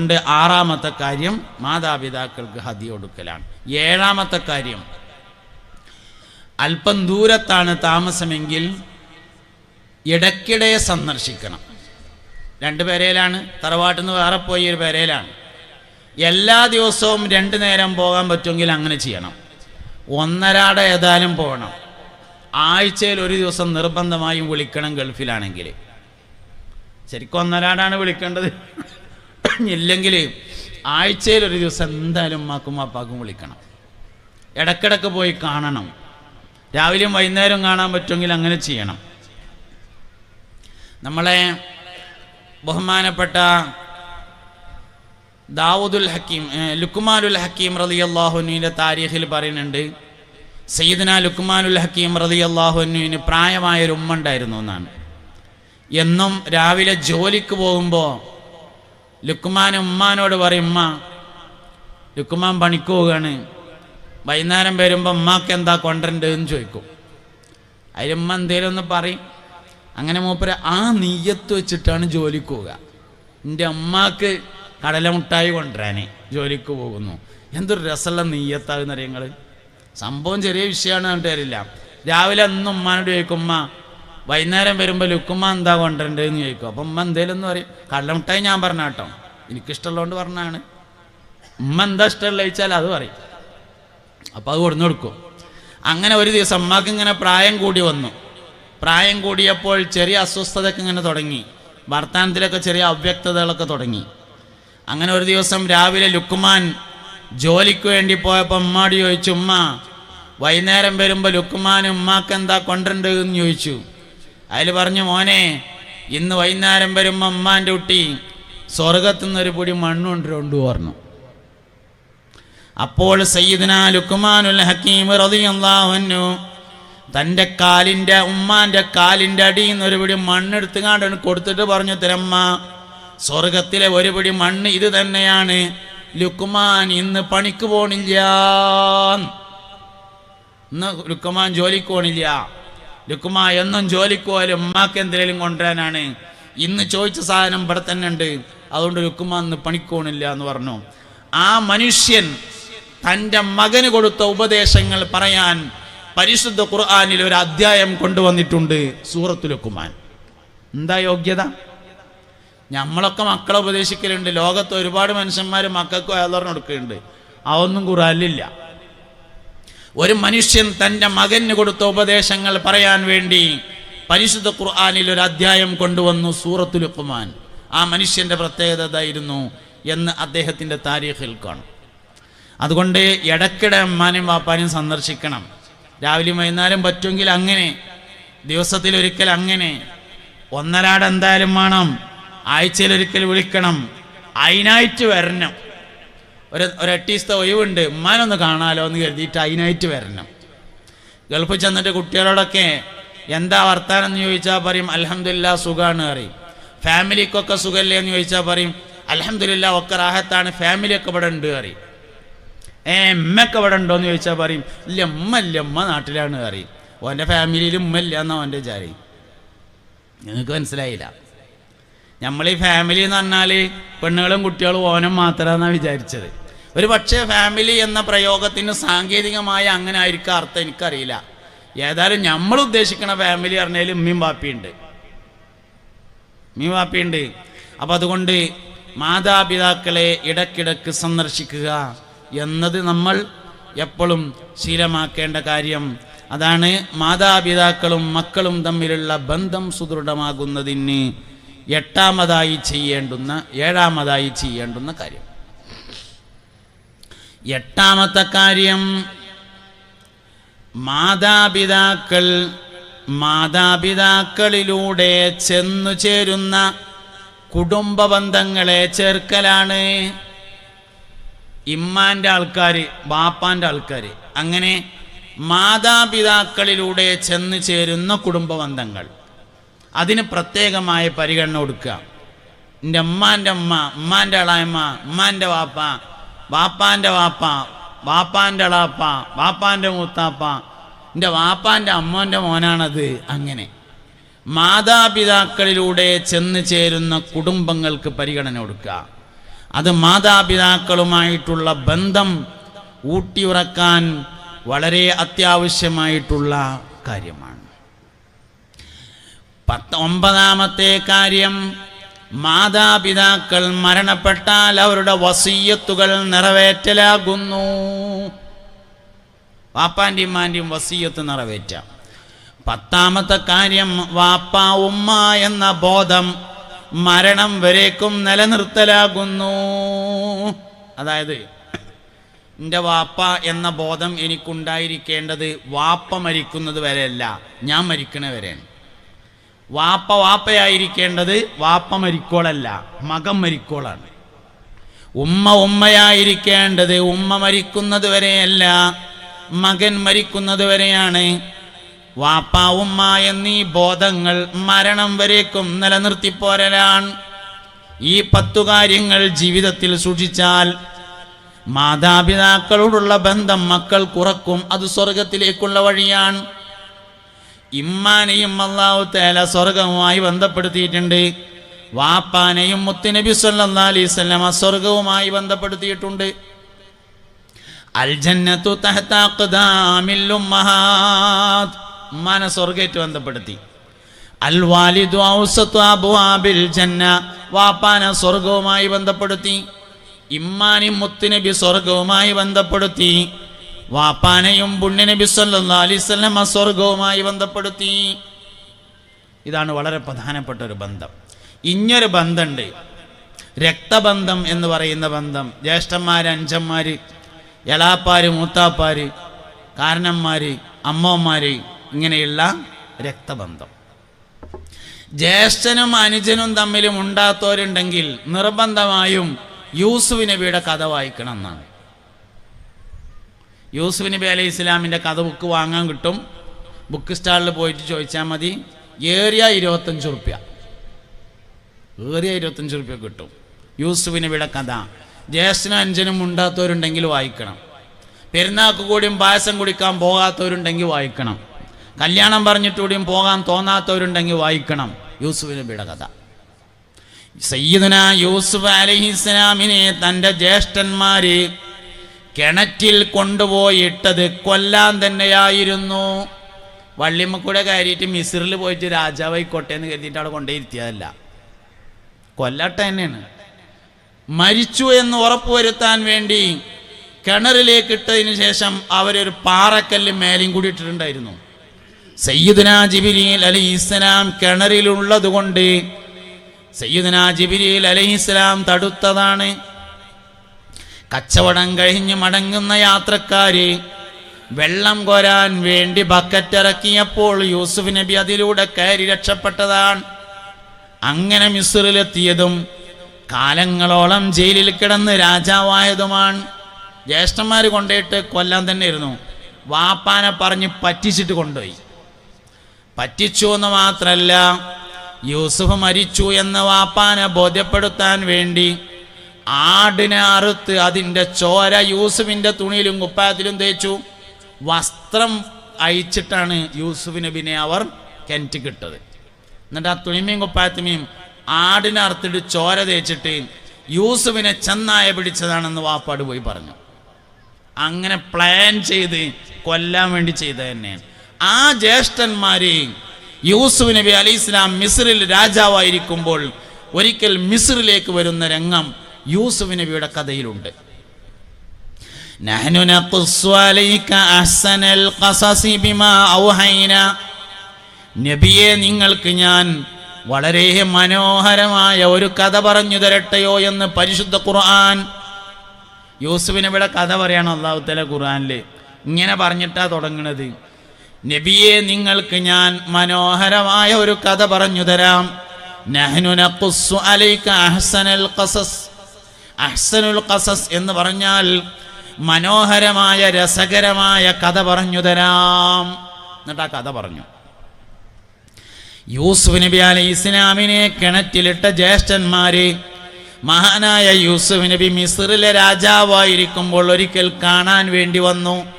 കൊണ്ട് ആറാമത്തെ കാര്യം മാതാപിതാക്കൾക്ക് ഹതി കൊടുക്കലാണ്. ഏഴാമത്തെ കാര്യം അല്പം ദൂരത്താണ് താമസമെങ്കിൽ ഇടയ്ക്കിടെ സന്ദർശിക്കണം. രണ്ട് പേരയിലാണ് തറവാട്ടിൽ നിന്ന് വേറെ പോയി ഒരു പേരയിലാണ് എല്ലാ ദിവസവും രണ്ട് നേരം പോകാൻ പറ്റുമെങ്കിൽ അങ്ങനെ ചെയ്യണം. ഒന്നരാടെ ഏതായാലും പോകണം. ആഴ്ചയിൽ ഒരു ദിവസം നിർബന്ധമായും വിളിക്കണം ഗൾഫിലാണെങ്കിൽ. ശരിക്കും ഒന്നരാടാണ് വിളിക്കേണ്ടത്. ഇല്ലെങ്കിൽ ആഴ്ചയിൽ ഒരു ദിവസം എന്തായാലും ഉമ്മാക്കും അപ്പാക്കും വിളിക്കണം. ഇടക്കിടക്ക് പോയി കാണണം. രാവിലെയും വൈകുന്നേരം കാണാൻ പറ്റുമെങ്കിൽ അങ്ങനെ ചെയ്യണം. നമ്മളെ ബഹുമാനപ്പെട്ട ദാവൂദുൽ ഹക്കീം ലുക്കുമാനുൽ ഹക്കീം റതി അള്ളാഹുനുവിന്റെ താരീഖിൽ പറയുന്നുണ്ട് സയ്യിദന ലുക്കുമാനുൽ ഹക്കീം റതി അള്ളാഹുനുവിന് പ്രായമായൊരു ഉമ്മ ഉണ്ടായിരുന്നു എന്നാണ്. എന്നും രാവിലെ ജോലിക്ക് പോകുമ്പോൾ ലുക്മാൻ ഉമ്മാനോട് പറയും ഉമ്മ ലുക്കുമാൻ പണിക്ക് പോവുകയാണ്. വൈകുന്നേരം വരുമ്പോൾ ഉമ്മാക്ക് എന്താ കൊണ്ടുവരേണ്ടതെന്ന് ചോദിക്കും. അതിലുമ്മ എന്തേലും ഒന്ന് പറയും. അങ്ങനെ മൂപ്പര് ആ നീയത്ത് വെച്ചിട്ടാണ് ജോലിക്ക് പോവുക. എന്റെ അമ്മാക്ക് കടലമുട്ടായി കൊണ്ടുവരാനേ ജോലിക്ക് പോകുന്നു. എന്തൊരു രസമുള്ള നീയത്താകുന്നറിയങ്ങൾ സംഭവം ചെറിയ വിഷയമാണ് കണ്ടുവരില്ല രാവിലെ അന്ന് ഉമ്മാനോട് ചോദിക്കും ഉമ്മ വൈകുന്നേരം വരുമ്പോൾ ലുക്കുമ്മ എന്താ കൊണ്ടുവരേണ്ടതെന്ന് ചോദിക്കും. അപ്പം ഉമ്മ എന്തേലും എന്ന് പറയും. കള്ളമിട്ടായി ഞാൻ പറഞ്ഞ കേട്ടോ. എനിക്കിഷ്ടമുള്ളതുകൊണ്ട് പറഞ്ഞാണ് ഉമ്മ എന്താ ഇഷ്ടമുള്ള ചോദിച്ചാൽ അത് പറയും. അപ്പോൾ അത് കൊടുന്നു കൊടുക്കും. അങ്ങനെ ഒരു ദിവസം അമ്മയ്ക്ക് ഇങ്ങനെ പ്രായം കൂടി വന്നു. പ്രായം കൂടിയപ്പോൾ ചെറിയ അസ്വസ്ഥതയൊക്കെ ഇങ്ങനെ തുടങ്ങി. വർത്തമാനത്തിലൊക്കെ ചെറിയ അവ്യക്തതകളൊക്കെ തുടങ്ങി. അങ്ങനെ ഒരു ദിവസം രാവിലെ ലുക്കുമാൻ ജോലിക്ക് വേണ്ടി പോയപ്പോൾ ഉമ്മാടി ചോദിച്ചു ഉമ്മ വൈകുന്നേരം വരുമ്പോൾ ലുക്കുമാൻ ഉമ്മാക്ക് എന്താ എന്ന് ചോദിച്ചു. അതിൽ പറഞ്ഞു മോനെ ഇന്ന് വൈകുന്നേരം വരുമ്പോൾ അമ്മാന്റെ കുട്ടി സ്വർഗത്തു നിന്നൊരു പൊടി മണ്ണുണ്ട് കൊണ്ടുകൊണ്ട് പറഞ്ഞു അപ്പോൾ സയ്യിദ്ന ലുക്മാനുൽ ഹക്കീം റളിയല്ലാഹു അൻഹു തന്റെ കാലിന്റെ ഉമ്മാന്റെ കാലിന്റെ അടിയിൽ നിന്ന് ഒരു പിടി മണ്ണെടുത്ത് കൊടുത്തിട്ട് പറഞ്ഞു തിരമ്മ സ്വർഗത്തിലെ ഒരു പിടി മണ്ണ് ഇത് തന്നെയാണ്. ലുക്കുമാൻ ഇന്ന് പണിക്ക് പോണില്ല. ഇന്ന് ലുക്കുമാൻ ജോലിക്ക് പോണില്ല. ലുക്കുമാ എന്നും ജോലിക്ക് പോയാലും ഉമ്മാക്ക് എന്തെങ്കിലും കൊണ്ടുവരാനാണ്. ഇന്ന് ചോദിച്ച സാധനം ഇവിടെ തന്നെ ഉണ്ട്. അതുകൊണ്ട് ലുക്കുമ ഇന്ന് പണിക്കോണില്ല എന്ന് പറഞ്ഞു. ആ മനുഷ്യൻ തന്റെ മകന് കൊടുത്ത ഉപദേശങ്ങൾ പറയാൻ പരിശുദ്ധ ഖുർആാനിൽ ഒരു അധ്യായം കൊണ്ടുവന്നിട്ടുണ്ട്. സൂറത്തു ലുക്കുമാൻ. എന്താ യോഗ്യത? നമ്മളൊക്കെ മക്കളെ ഉപദേശിക്കലുണ്ട്. ലോകത്ത് ഒരുപാട് മനുഷ്യന്മാർ മക്കൾക്ക് അയലറിന് കൊടുക്കുന്നുണ്ട് അതൊന്നും ഖുർആനിലില്ല. ഒരു മനുഷ്യൻ തന്റെ മകന് കൊടുത്ത ഉപദേശങ്ങൾ പറയാൻ വേണ്ടി പരിശുദ്ധ ഖുർആാനിൽ ഒരു അധ്യായം കൊണ്ടുവന്നു സൂറത്തു ലുക്കുമാൻ ആ മനുഷ്യന്റെ പ്രത്യേകത ഇതായിരുന്നു എന്ന് അദ്ദേഹത്തിന്റെ താരീഖിൽ കാണും. അതുകൊണ്ട് ഇടയ്ക്കിടെ അമ്മാനും വാപ്പാനും സന്ദർശിക്കണം. രാവിലെ വൈകുന്നേരം പറ്റുമെങ്കിൽ അങ്ങനെ ദിവസത്തിൽ ഒരിക്കൽ അങ്ങനെ. ഒന്നരാടെന്തായാലും വേണം ആഴ്ചയിലൊരിക്കൽ വിളിക്കണം അതിനായിട്ട് വരണം. ഒരു ഒരു ദിവസത്തെ ഒഴിവുണ്ട് ഉമ്മാനൊന്ന് കാണാലോ എന്ന് കരുതിയിട്ട് അതിനായിട്ട് വരണം. ഗൾഫ് ചെന്നിട്ട് കുട്ടികളോടൊക്കെ എന്താ വർത്താനം? എന്ന് ചോദിച്ചാൽ പറയും അലഹമില്ല സുഖമാണ് പറയും. ഫാമിലിക്കൊക്കെ സുഖമല്ലേ എന്ന് ചോദിച്ചാൽ പറയും അലഹമില്ല ഒക്കെ റാഹത്താണ് ഫാമിലിയൊക്കെ ഇവിടെ ഉണ്ട് പറയും. ഏ ഉമ്മയൊക്കെ ഇവിടെ ഉണ്ടോ? എന്ന് ചോദിച്ചാൽ പറയും ഇല്ല ഉമ്മ ഇല്ല ഉമ്മ നാട്ടിലാണ് പറയും. ഓന്റെ ഫാമിലിയിൽ ഉമ്മ ഇല്ല എന്നാ ഓന്റെ വിചാരി. നിങ്ങൾക്ക് മനസ്സിലായില്ല. നമ്മൾ ഈ ഫാമിലി എന്ന് പറഞ്ഞാൽ പെണ്ണുങ്ങളും കുട്ടികളും ഓനും മാത്രമാണെന്നാണ് വിചാരിച്ചത്. ഒരു പക്ഷേ ഫാമിലി എന്ന പ്രയോഗത്തിന് സാങ്കേതികമായ അങ്ങനെ ആയിരിക്കും അർത്ഥം എനിക്കറിയില്ല. ഏതായാലും നമ്മൾ ഉദ്ദേശിക്കുന്ന ഫാമിലി പറഞ്ഞാൽ ഉമ്മയും ബാപ്പിയുണ്ട് ഉമ്മയും ബാപ്പിയുണ്ട് അപ്പം അതുകൊണ്ട് മാതാപിതാക്കളെ ഇടക്കിടക്ക് സന്ദർശിക്കുക എന്നത് നമ്മൾ എപ്പോഴും ശീലമാക്കേണ്ട കാര്യം. അതാണ് മാതാപിതാക്കളും മക്കളും തമ്മിലുള്ള ബന്ധം സുദൃഢമാകുന്നതിന് എട്ടാമതായി ചെയ്യേണ്ടുന്ന ഏഴാമതായി ചെയ്യേണ്ടുന്ന കാര്യം. എട്ടാമത്തെ കാര്യം. മാതാപിതാക്കൾ മാതാപിതാക്കളിലൂടെ ചെന്നു ചേരുന്ന കുടുംബ ബന്ധങ്ങളെ ചേർക്കലാണ്. ഇമ്മാന്റെ ആൾക്കാർ ബാപ്പാന്റെ ആൾക്കാർ അങ്ങനെ മാതാപിതാക്കളിലൂടെ ചെന്നു ചേരുന്ന കുടുംബ ബന്ധങ്ങൾ. അതിന് പ്രത്യേകമായ പരിഗണന കൊടുക്കുക. എന്റെ ഉമ്മാന്റെ ഉമ്മ ഉമ്മാന്റെ അളായമ്മ ഉമ്മാന്റെ വാപ്പ വാപ്പാന്റെ വാപ്പ വാപ്പാന്റെ അളാപ്പ വാപ്പാന്റെ മൂത്താപ്പ എന്റെ വാപ്പാന്റെ അമ്മോന്റെ മോനാണത് അങ്ങനെ. മാതാപിതാക്കളിലൂടെ ചെന്ന് ചേരുന്ന കുടുംബങ്ങൾക്ക് പരിഗണന കൊടുക്കുക. അത് മാതാപിതാക്കളുമായിട്ടുള്ള ബന്ധം ഊട്ടിയുറക്കാൻ വളരെ അത്യാവശ്യമായിട്ടുള്ള കാര്യമാണ്. പത്ത് ഒമ്പതാമത്തെ കാര്യം മാതാപിതാക്കൾ മരണപ്പെട്ടാൽ അവരുടെ വസീയത്തുകൾ നിറവേറ്റലാകുന്നു. വാപ്പാന്റെയും മാന്റെയും വസീയത്ത് നിറവേറ്റാം. പത്താമത്തെ കാര്യം വാപ്പ ഉമ്മ എന്ന ബോധം മരണം വരേക്കും നിലനിർത്തലാകുന്നു. അതായത് എന്റെ വാപ്പ എന്ന ബോധം എനിക്കുണ്ടായിരിക്കേണ്ടത് വാപ്പ മരിക്കുന്നത് വരെയല്ല ഞാൻ മരിക്കണ വരെയാണ്. വാപ്പ വാപ്പയായിരിക്കേണ്ടത് വാപ്പ മരിക്കോളല്ല മകം മരിക്കോളാണ്. ഉമ്മ ഉമ്മയായിരിക്കേണ്ടത് ഉമ്മ മരിക്കുന്നത് വരെയല്ല മകൻ മരിക്കുന്നത് വരെയാണ്. വാപ്പ ഉമ്മ എന്നീ ബോധങ്ങൾ മരണം വരേക്കും നിലനിർത്തിപ്പോരലാണ് ഈ പത്തു കാര്യങ്ങൾ ജീവിതത്തിൽ സൂക്ഷിച്ചാൽ മാതാപിതാക്കളോടുള്ള ബന്ധം മക്കൾ കുറക്കും അത് സ്വർഗത്തിലേക്കുള്ള വഴിയാണ്. ഇമ്മാനെയും അള്ളാഹു തേല സ്വർഗവുമായി ബന്ധപ്പെടുത്തിയിട്ടുണ്ട്. വാപ്പാനെയും മുത്തുനബി സല്ലാ അലൈഹി സ്വലമ സ്വർഗവുമായി ബന്ധപ്പെടുത്തിയിട്ടുണ്ട്. അൽ ജന്നത്തു തഹ്ത അഖ്ദാമിൽ ഉമ്മഹാത്ത് ഉമ്മാനെ സ്വർഗേറ്റ് ബന്ധപ്പെടുത്തി. അൽ വാലിദു ഔസത്തു അബ്വാബിൽ ജന്ന വാപ്പാനെ സ്വർഗവുമായി ബന്ധപ്പെടുത്തി. ഇമ്മാനി മുത്തുനബി സ്വർഗവുമായി ബന്ധപ്പെടുത്തി. വാപ്പാനെയും പുണ്യനബി സല്ലാ അലൈവല്ലമ സ്വർഗവുമായി ബന്ധപ്പെടുത്തി. ഇതാണ് വളരെ പ്രധാനപ്പെട്ട ഒരു ബന്ധം. ഇങ്ങൊരു ബന്ധമുണ്ട് രക്തബന്ധം എന്ന് പറയുന്ന ബന്ധം. ജ്യേഷ്ഠന്മാർ അഞ്ചന്മാർ എളാപ്പാർ മൂത്താപ്പാര് കാരണന്മാർ അമ്മമാർ ഇങ്ങനെയുള്ള രക്തബന്ധം. ജ്യേഷ്ഠനും അനുജനും തമ്മിലും ഉണ്ടാത്തവരുണ്ടെങ്കിൽ നിർബന്ധമായും യൂസുഫ് നബിയുടെ കഥ വായിക്കണം എന്നാണ്. യൂസുഫ് നബി അലൈഹി ഇസ്ലാമിന്റെ കഥ ബുക്ക് വാങ്ങാൻ കിട്ടും. ബുക്ക് സ്റ്റാളിൽ പോയിട്ട് ചോദിച്ചാൽ മതി. ഏറിയ ഇരുപത്തഞ്ച് റുപ്യ. ഏറിയ ഇരുപത്തഞ്ച് റുപ്യ കിട്ടും. യൂസുഫ് നബിയുടെ കഥ. ജ്യേഷ്ഠനും അഞ്ചനും ഉണ്ടാത്തവരുണ്ടെങ്കിൽ വായിക്കണം. പെരുന്നാൾക്ക് കൂടിയും പായസം കുടിക്കാൻ പോകാത്തവരുണ്ടെങ്കിൽ വായിക്കണം. കല്യാണം പറഞ്ഞിട്ട് കൂടിയും പോകാൻ തോന്നാത്തവരുണ്ടെങ്കിൽ വായിക്കണം. യൂസുഫ് നബിയുടെ കഥ. സയ്യിദുന യൂസുഫ് അലഹിസ്ലാമിനെ തന്റെ ജ്യേഷ്ഠന്മാര് കിണറ്റിൽ കൊണ്ടുപോയിട്ടത് കൊല്ലാൻ തന്നെയായിരുന്നു. വള്ളിമ്മക്കൂടെ കയറിയിട്ട് മിസിറിൽ പോയിട്ട് രാജാവായിക്കോട്ടെ എന്ന് കരുതിയിട്ട് അവിടെ കൊണ്ടേയിരുത്തിയതല്ല കൊല്ലട്ട തന്നെയാണ്. മരിച്ചു എന്ന് ഉറപ്പുവരുത്താൻ വേണ്ടി കിണറിലേക്ക് ഇട്ടതിന് ശേഷം അവരൊരു പാറക്കല്ല് മേലെയും കൂടി ഇട്ടിട്ടുണ്ടായിരുന്നു. സയ്യിദുന ജിബിരിയിൽ അലി ഇസ്ലാം കിണറിലുള്ളത് കൊണ്ട് സയ്യിദുന ജിബിരിയിൽ അലി ഇസ്ലാം തടുത്തതാണ്. കച്ചവടം കഴിഞ്ഞ് മടങ്ങുന്ന യാത്രക്കാര് വെള്ളം കോരാൻ വേണ്ടി ബക്കറ്റ് ഇറക്കിയപ്പോൾ യൂസുഫ് നബി അതിലൂടെ കയറി രക്ഷപ്പെട്ടതാണ്. അങ്ങനെ മിസ്റിലെത്തിയതും കാലങ്ങളോളം ജയിലിൽ കിടന്ന് രാജാവായതുമാണ്. ജ്യേഷ്ഠന്മാർ കൊണ്ടുപോയിട്ട് കൊല്ലാൻ ഇരുന്നു. വാപ്പാനെ പറഞ്ഞ് പറ്റിച്ചിട്ട് കൊണ്ടുപോയി. പറ്റിച്ചു എന്ന് മാത്രമല്ല യൂസുഫ് മരിച്ചു എന്ന് വാപ്പാനെ ബോധ്യപ്പെടുത്താൻ വേണ്ടി ആടിനെ അറുത്ത് അതിന്റെ ചോര യൂസുഫിന്റെ തുണിയിലും കുപ്പായത്തിലും തേച്ചു. വസ്ത്രം അയച്ചിട്ടാണ് യൂസുഫ് നബിനെ അവർ കിണറ്റിക്കിട്ടത് എന്നിട്ട് ആ തുണിമയും കുപ്പായത്തുമയും ആടിനെ അറുത്തിട്ട് ചോര തേച്ചിട്ട് യൂസുഫിനെ ചെന്നായ പിടിച്ചതാണെന്ന് വാപ്പാട് പോയി പറഞ്ഞു. അങ്ങനെ പ്ലാൻ ചെയ്ത് കൊല്ലാൻ വേണ്ടി ചെയ്ത തന്നെയാണ്. ആ ജ്യേഷ്ഠന്മാര് യൂസുഫ് നബി അലി ഇസ്ലാം മിസ്രിൽ രാജാവായിരിക്കുമ്പോൾ ഒരിക്കൽ മിസ്രിലേക്ക് വരുന്ന രംഗം യൂസുഫ് നബിയുടെ കഥയിലുണ്ട്. നഹ്നു അലൈക അഹ്സനൽ ഖസസി ബിമാ നബിയെ നിങ്ങൾക്ക് ഞാൻ വളരെ മനോഹരമായ ഒരു കഥ പറഞ്ഞു തരട്ടെയോ എന്ന് പരിശുദ്ധ ഖുർആൻ. യൂസുഫിനെ നബിയുടെ കഥ പറയണം അള്ളാഹുത്തല തല ഖുർആനിൽ ഇങ്ങനെ പറഞ്ഞിട്ടാ തുടങ്ങണത്. നബിയെ നിങ്ങൾക്ക് ഞാൻ മനോഹരമായ ഒരു കഥ പറഞ്ഞു തരാം. നഹ്നു നഖുസ്സു അലൈക അഹ്സനൽ ഖസസ് അഹ്സനുൽ ഖസസ് എന്ന് പറഞ്ഞാൽ മനോഹരമായ രസകരമായ കഥ പറഞ്ഞു തരാം. എന്നിട്ട് ആ കഥ പറഞ്ഞു. യൂസുഫ് നബി അലൈഹി ഇസ്ലാമിനെ കിണറ്റിലിട്ട ജ്യേഷ്ഠന്മാര് മഹാനായ യൂസുഫ് നബി മിസ്റിലെ രാജാവായിരിക്കുമ്പോൾ ഒരിക്കൽ കാണാൻ വേണ്ടി വന്നു.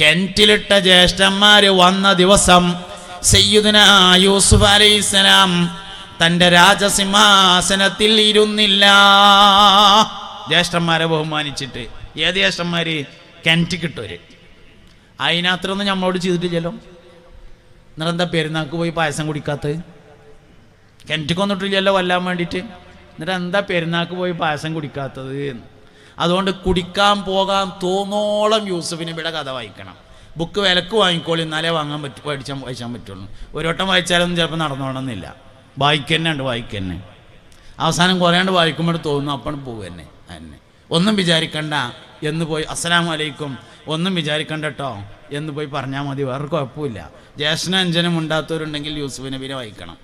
കിണറ്റിലിട്ട ജ്യേഷ്ഠന്മാര് വന്ന ദിവസം സയ്യിദുന യൂസുഫ് അലൈഹി ഇസ്ലാം തന്റെ രാജസിംഹാസനത്തിൽ ഇരുന്നില്ല. ജ്യേഷ്ഠന്മാരെ ബഹുമാനിച്ചിട്ട്. ഏത് ജ്യേഷ്ഠന്മാര്? കിട്ടൂര് അതിനകത്തൊന്നും നമ്മളോട് ചെയ്തിട്ടില്ലല്ലോ. എന്നിട്ട് എന്താ പെരുന്നാൾക്ക് പോയി പായസം കുടിക്കാത്തത് കിണറ്റിക്കൊന്നിട്ടില്ലല്ലോ കൊല്ലാൻ വേണ്ടിയിട്ട്. എന്നിട്ട് എന്താ പെരുന്നാൾക്ക് പോയി പായസം കുടിക്കാത്തത്? അതുകൊണ്ട് കുടിക്കാൻ പോകാൻ തോന്നോളം യൂസഫിന് ഇവിടെ കഥ വായിക്കണം. ബുക്ക് വിലക്ക് വാങ്ങിക്കോളി എന്നാലേ വാങ്ങാൻ പറ്റും വായിച്ചാൽ വായിച്ചാൻ പറ്റുള്ളൂ. ഒരു വട്ടം വായിച്ചാലൊന്നും ചിലപ്പോൾ നടന്നോണമെന്നില്ല വായിക്കന്നെ ഉണ്ട് വായിക്കന്നെ. അവസാനം കുറേണ്ട് വായിക്കുമ്പോൾ തോന്നുന്നു അപ്പം പോകും എന്നെ തന്നെ ഒന്നും വിചാരിക്കണ്ട എന്ന് പോയി അസ്സലാം വലൈക്കും ഒന്നും വിചാരിക്കണ്ട കേട്ടോ എന്ന് പോയി പറഞ്ഞാൽ മതി വേറെ കുഴപ്പമില്ല ജ്യേഷ്ഠനും അഞ്ചനും ഉണ്ടാത്തവരുണ്ടെങ്കിൽ യൂസുഫ് നബിനെ വായിക്കണം.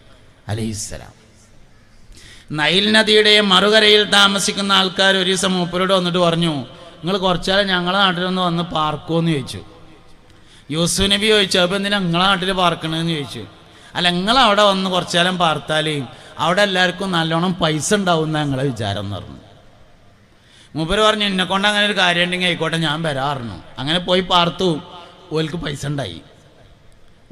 അലൈഹിസ്സലാം നൈൽ നദിയുടെ മറുകരയിൽ താമസിക്കുന്ന ആൾക്കാർ ഒരു ദിവസം മൂപ്പരോട് വന്നിട്ട് പറഞ്ഞു നിങ്ങൾ കുറച്ചാൽ ഞങ്ങളെ നാട്ടിലൊന്ന് വന്ന് പാർക്കുമെന്ന് ചോദിച്ചു. യൂസുഫ് നബി ചോദിച്ചു അപ്പോൾ എന്തിനാ നിങ്ങളെ നാട്ടിൽ പാർക്കണമെന്ന് ചോദിച്ചു? അല്ല നിങ്ങൾ അവിടെ വന്ന് കുറച്ചാലും പാർത്താൽ അവിടെ എല്ലാവർക്കും നല്ലോണം പൈസ ഉണ്ടാവും എന്നാണ് ഞങ്ങളെ വിചാരം എന്ന് പറഞ്ഞു. മൂപ്പര് പറഞ്ഞു എന്നെ കൊണ്ട് അങ്ങനെ ഒരു കാര്യം ഉണ്ടെങ്കിൽ ആയിക്കോട്ടെ ഞാൻ വരാറുന്നു. അങ്ങനെ പോയി പാർത്തു. ഓൽക്ക് പൈസ ഉണ്ടായി.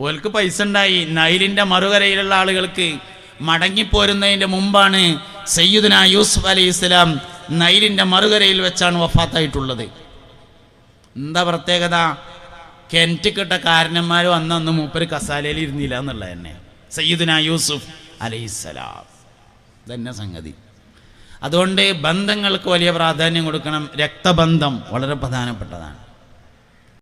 ഓൽക്ക് പൈസ ഉണ്ടായി. നൈലിന്റെ മറുകരയിലുള്ള ആളുകൾക്ക് മടങ്ങിപ്പോരുന്നതിന്റെ മുമ്പാണ് സയ്യിദുന യൂസുഫ് അലൈഹി ഇസ്ലാം നൈലിന്റെ മറുകരയിൽ വെച്ചാണ് വഫാത്തായിട്ടുള്ളത്. എന്താ പ്രത്യേകത? കിണറ്റിക്കിട്ട കാരണന്മാർ വന്ന അന്ന് മൂപ്പര് കസാലയിൽ ഇരുന്നില്ല എന്നുള്ളത് തന്നെ. സയ്യിദുന യൂസുഫ് അലൈസലാം തന്നെ സംഗതി. അതുകൊണ്ട് ബന്ധങ്ങൾക്ക് വലിയ പ്രാധാന്യം കൊടുക്കണം. രക്തബന്ധം വളരെ പ്രധാനപ്പെട്ടതാണ്.